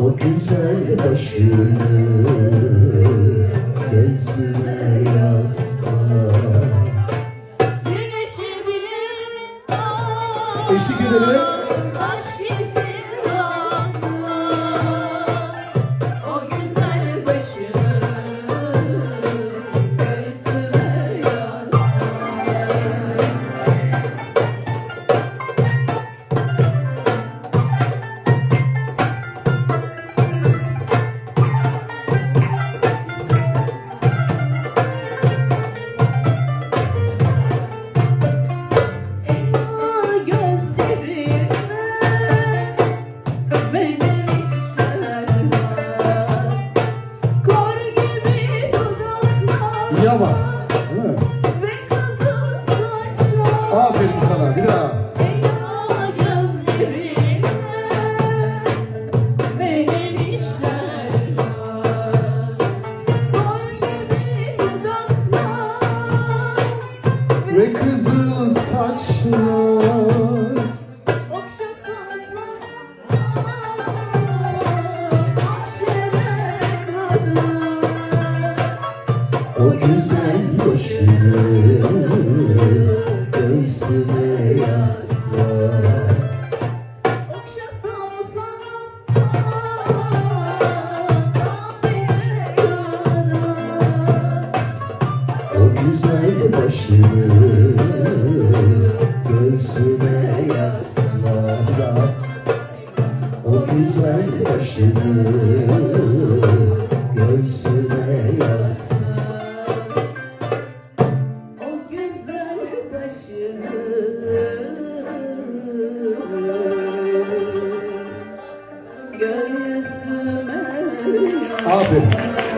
o güzel başını göğsüme ama. Ve kızıl Aferin sana. Bir daha. Elma gözlerime benim güzel başını göğsüme yasla. O güzel başını göğsüme yasla. O güzel başını göğsüme yasla. Aferin.